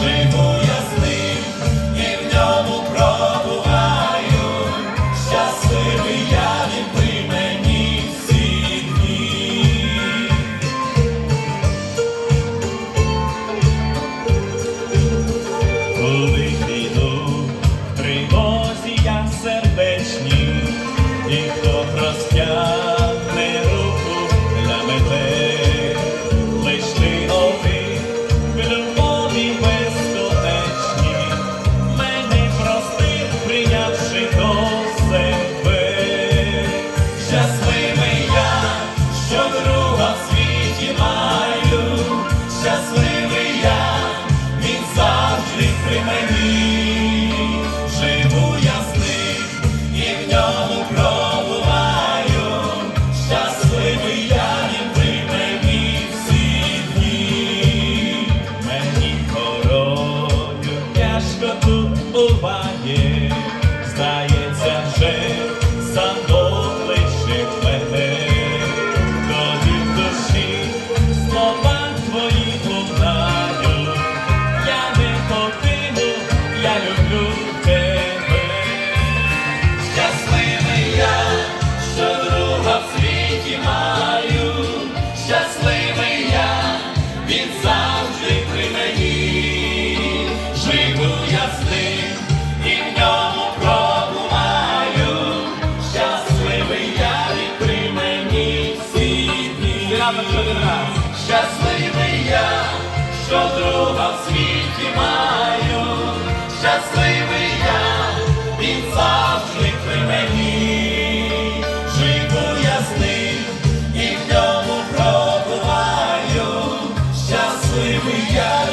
Save all тебе. Щасливий я, що друга в світі маю, щасливий я, він завжди при мені. Живу я з ним і в ньому пробуваю. Щасливий я, він при мені всі дні. Щасливий я, що друга в світі маю, завжди Hallelujah.